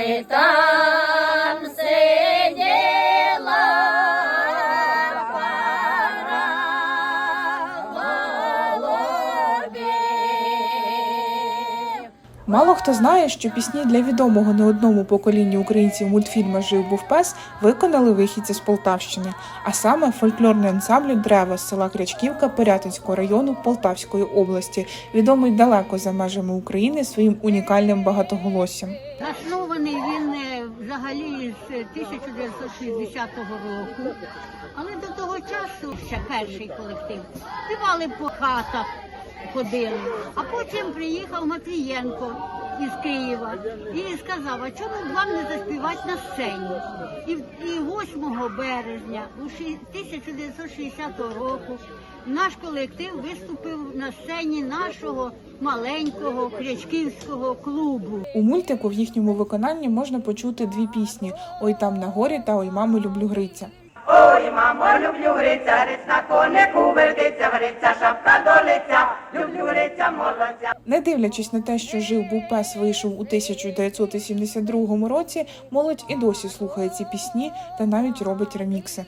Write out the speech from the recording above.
રહેતા Мало хто знає, що пісні для відомого не одному поколінню українців мультфільма Жив був пес виконали вихідці з Полтавщини, а саме фольклорний ансамбль Древо з села Крячківка Порятинського району Полтавської області, відомий далеко за межами України своїм унікальним багатоголоссям. Заснований він е, взагалі з 1960 року. Але до того часу ще перший колектив. Співали по хатах, ходили. А потім приїхав Матвієнко із Києва і сказав, а чому б вам не заспівати на сцені? І, і 8 березня у 1960 року наш колектив виступив на сцені нашого маленького крячківського клубу. У мультику в їхньому виконанні можна почути дві пісні: Ой там на горі та Ой мамо люблю Гриця. Ой, мамо, люблю гриця, гриць на конику вертиться, гриця, шапка до лиця, люблю гриця, молодця. Не дивлячись на те, що жив був пес вийшов у 1972 році, молодь і досі слухає ці пісні та навіть робить ремікси.